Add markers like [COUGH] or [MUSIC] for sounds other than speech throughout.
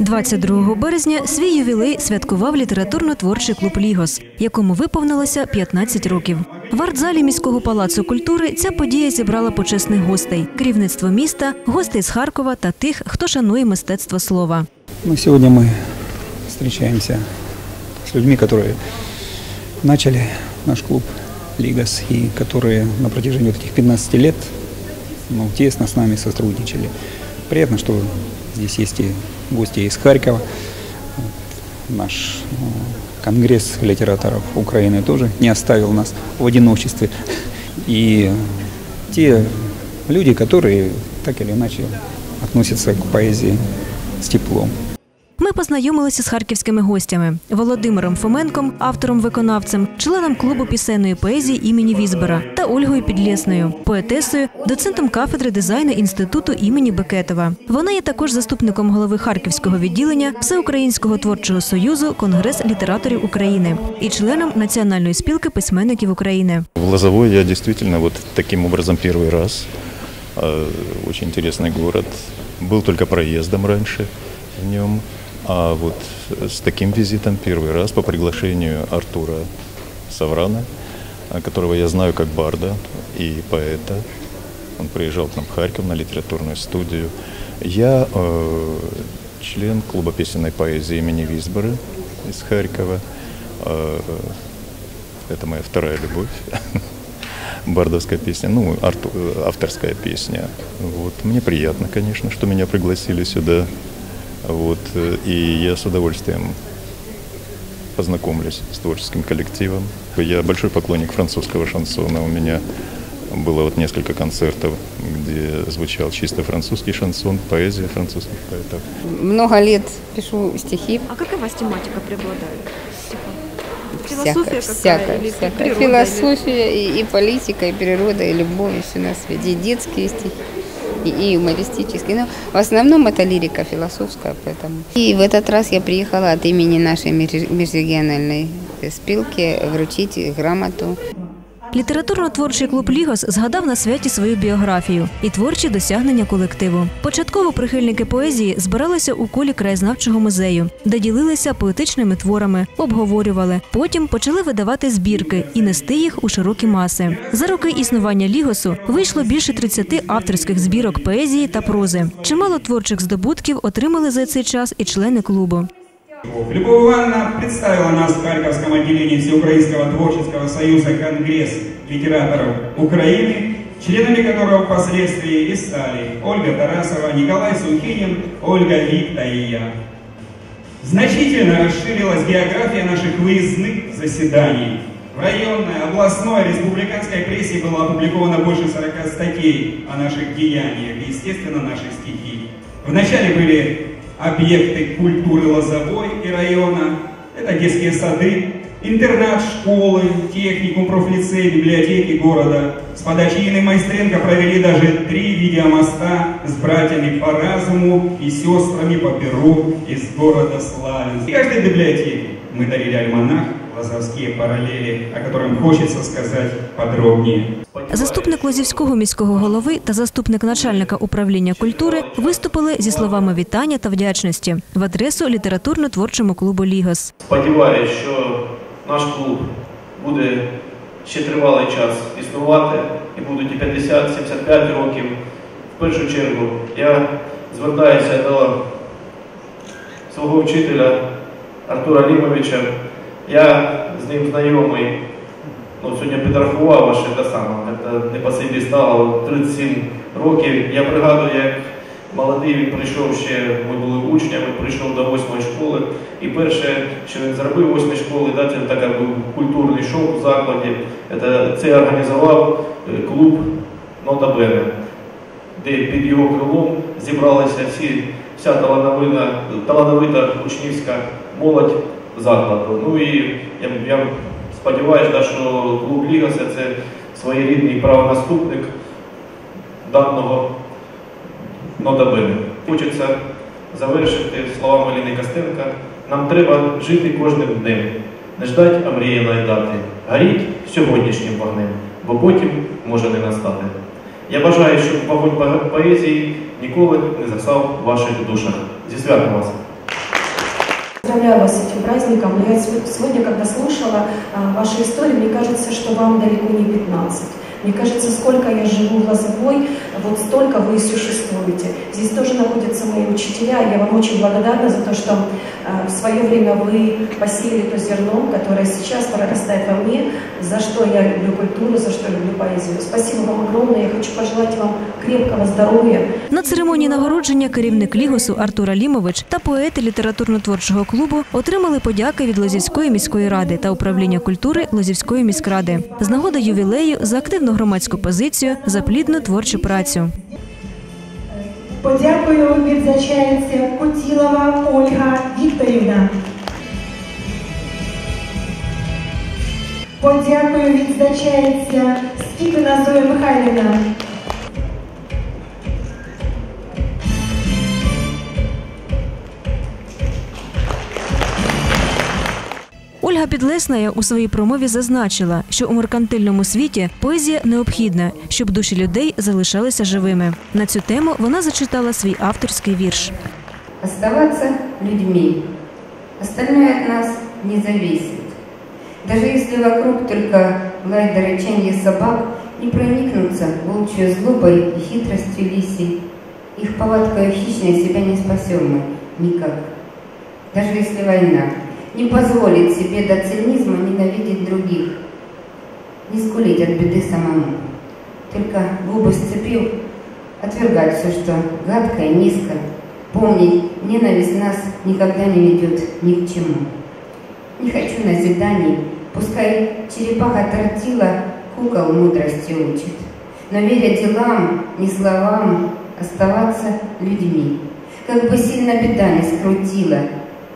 22 березня свій ювілей святкував літературно-творчий клуб Лігос, якому виповнилося 15 років. В арт-залі міського палацу культури ця подія зібрала почесних гостей, керівництво міста, гостей з Харкова та тих, хто шанує мистецтво слова. Ну, сегодня мы встречаемся с людьми, которые начали наш клуб «Лигас» и которые на протяжении вот этих 15 лет ну, тесно с нами сотрудничали. Приятно, что здесь есть и гости из Харькова. Наш э, конгресс литераторов Украины тоже не оставил нас в одиночестве. И те люди, которые так или иначе относятся к поэзии с теплом. Ми познайомилися з харківськими гостями Володимиром Фоменком, автором-виконавцем, членом клубу пісенної поезії імені Візбера та Ольгою Підлєсною, поетесою, доцентом кафедри дизайну інституту імені Бекетова. Вона є також заступником голови харківського відділення Всеукраїнського творчого союзу Конгрес літераторів України і членом Національної спілки письменників України. В Лозовой я действительно вот таким образом первый раз. Э, Очень интересный город. Был только проездом раньше в нем. А вот с таким визитом первый раз по приглашению Артура Саврана, э, которого я знаю как барда и поэта. Он приезжал к нам в Харьков на литературную студию. Я э, член клуба песенной поэзии имени Висбора из Харькова. Э, это моя вторая любовь. [LAUGHS] Бардовская песня, ну, э, авторская песня. Вот. Мне приятно, конечно, что меня пригласили сюда. Вот. э, И я с удовольствием познакомлюсь с творческим коллективом. Я большой поклонник французского шансона. У меня было вот несколько концертов, где звучал чисто французский шансон, поэзия французских поэтов. Много лет пишу стихи. А какая у вас тематика преобладает? Философия всякое, какая всякое. природа, или- Философия и, и политика, и природа, и любовь, и все на свете. И детские стихи, и, и юмористические. Но в основном это лирика философская, поэтому. И в этот раз я приехала от имени нашей меж- межрегиональной спилки вручить грамоту Літературно-творчий клуб Лігос згадав на святі свою біографію і творчі досягнення колективу. Початково прихильники поезії збиралися у колі краєзнавчого музею, де ділилися поетичними творами, обговорювали. Потім почали видавати збірки і нести їх у широкі маси. За роки існування Лігосу вийшло більше 30 авторських збірок поезії та прози. Чимало творчих здобутків отримали за цей час і члени клубу. Любовь Ивановна представила нас в Харьковском отделении Всеукраинского творческого союза «Конгресс литераторов Украины», членами которого впоследствии и стали Ольга Тарасова, Николай Сухинин, Ольга Викта и я. Значительно расширилась география наших выездных заседаний. В районной, областной, республиканской прессе было опубликовано больше 40 статей о наших деяниях и, естественно, наших стихий. Вначале были объекты культуры Лозовой и района, это детские сады, интернат, школы, техникум, профлицей, библиотеки города. С подачи Инны Майстренко провели даже три видеомоста с братьями по разуму и сестрами по перу из города Славянск. И каждой библиотеке мы дарили альманах, лозовские параллели, о котором хочется сказать подробнее. Заступник Лозівського міського голови та заступник начальника управління культури виступили зі словами вітання та вдячності в адресу літературно-творчому клубу Лігос. Сподіваюсь, що наш клуб буде ще тривалий час існувати і будуть і 50-75 років. В першу чергу я звертаюся до свого вчителя Артура Лімовича. Я з ним знайомий. Ну, сьогодні підрахував ваше те саме, це не по собі стало 37 років. Я пригадую, як молодий він прийшов ще, ми були учнями, прийшов до восьмої школи. І перше, що він зробив у восьмій школі, да, це такий був культурний шоу в закладі. Це, це організував е, клуб Нота Бене, де під його крилом зібралися всі, вся талановита, талановита учнівська молодь закладу. Ну і я, я сподіваюся, що клуб Лігаса це своєрідний правонаступник даного нотабене. Хочеться завершити словами Ліни Костенка. Нам треба жити кожним днем, не ждать, а мріє найдати. Горіть сьогоднішнім вогнем, бо потім може не настати. Я бажаю, щоб вогонь поезії ніколи не засав в ваших душах. Зі святом вас! Вас с этим праздником. Но я сегодня, когда слушала вашу ваши истории, мне кажется, что вам далеко не 15. Мне кажется, сколько я живу в Лозовой, вот столько вы и существуете. Здесь тоже находятся мои учителя. и Я вам очень благодарна за то, что а, в свое время вы посеяли то зерно, которое сейчас прорастает во мне, за что я люблю культуру, за что люблю поэзию. Спасибо вам огромное. Я хочу пожелать вам крепкого здоровья, На церемонії нагородження керівник Лігосу Артур Алімович та поети літературно-творчого клубу отримали подяки від Лозівської міської ради та управління культури Лозівської міськради з нагоди ювілею за активну громадську позицію, за плідну творчу працю. Подякую відзначається Котілова Ольга Вікторівна. Подякую відзначається Скіпина Зоя Михайлівна. Ольга Підлесная у своїй промові зазначила, що у меркантильному світі поезія необхідна, щоб душі людей залишалися живими. На цю тему вона зачитала свій авторський вірш. Оставаться людьми. Остальное от нас не зависит. Даже если вокруг только лай до собак, не проникнуться волчьей злобой и хитростью лисей. Их повадкой хищной себя не спасем мы. Даже если война не позволит себе до цинизма ненавидеть других, не скулить от беды самому. Только губы сцепив, отвергать все, что гадко и низко, Помнить, ненависть нас никогда не ведет ни к чему. Не хочу назиданий, пускай черепаха тортила кукол мудрости учит. Но веря делам, не словам, оставаться людьми. Как бы сильно беда не скрутила,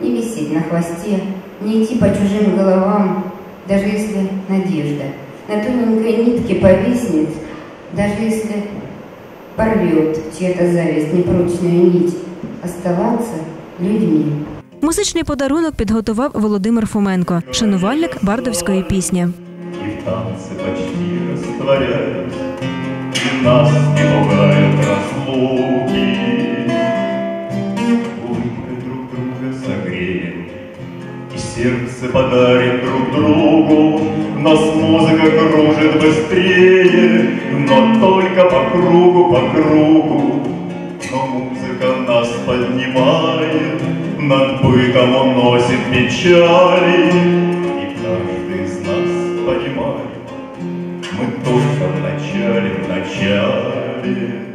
не висеть на хвосте, не идти по чужим головам, даже если надежда на тоненькой нитке повиснет, даже если порвет чья-то зависть непрочную нить, оставаться людьми. Музичний подарунок підготував Володимир Фоменко, шанувальник бардовської пісні. И в танце почти растворяют, И нас не пугают разлуки. Сердце подарим друг другу. Нас музыка кружит быстрее, Но только по кругу, по кругу. Но музыка нас поднимает, Над бытом уносит печали, И каждый из нас понимает, Мы только в начале, в начале.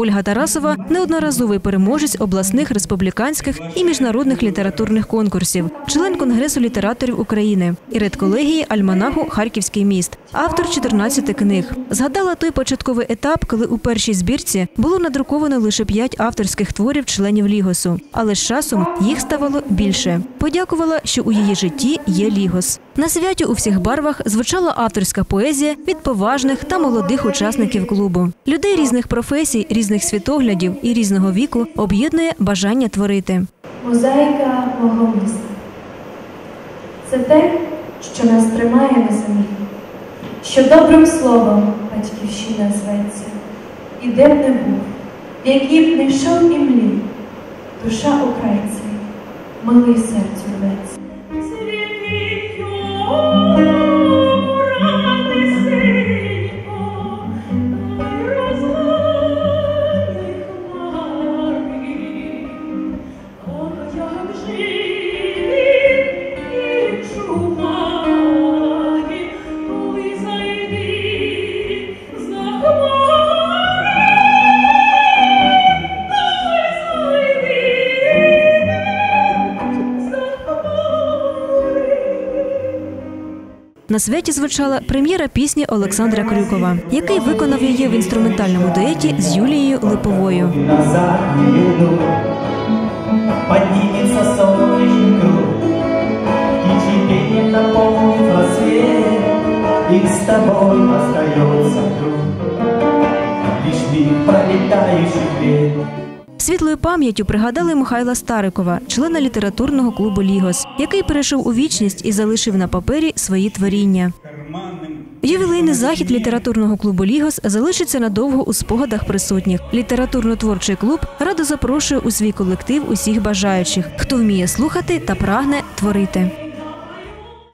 Ольга Тарасова неодноразовий переможець обласних, республіканських і міжнародних літературних конкурсів, член Конгресу літераторів України і редколегії Альманаху Харківський міст, автор 14 книг. Згадала той початковий етап, коли у першій збірці було надруковано лише п'ять авторських творів членів Лігосу, але з часом їх ставало більше. Подякувала, що у її житті є Лігос. На святі у всіх барвах звучала авторська поезія від поважних та молодих учасників клубу. Людей різних професій, різних світоглядів і різного віку об'єднує бажання творити. Мозаїка мого міста. Це те, що нас тримає на землі, що добрим словом батьківщина зветься, і де б не був, в якій б не йшов і млів, душа українця, милий серцю рветься. На святі звучала прем'єра пісні Олександра Крюкова, який виконав її в інструментальному дуеті з Юлією Липовою. Поднимется солнечный круг, И тебе наполнит рассвет, И с тобой остается друг, Лишь миг пролетающих лет. Світлою пам'яттю пригадали Михайла Старикова, члена літературного клубу Лігос, який перейшов у вічність і залишив на папері свої творіння. Ювілейний захід літературного клубу Лігос залишиться надовго у спогадах присутніх. Літературно-творчий клуб радо запрошує у свій колектив усіх бажаючих, хто вміє слухати та прагне творити.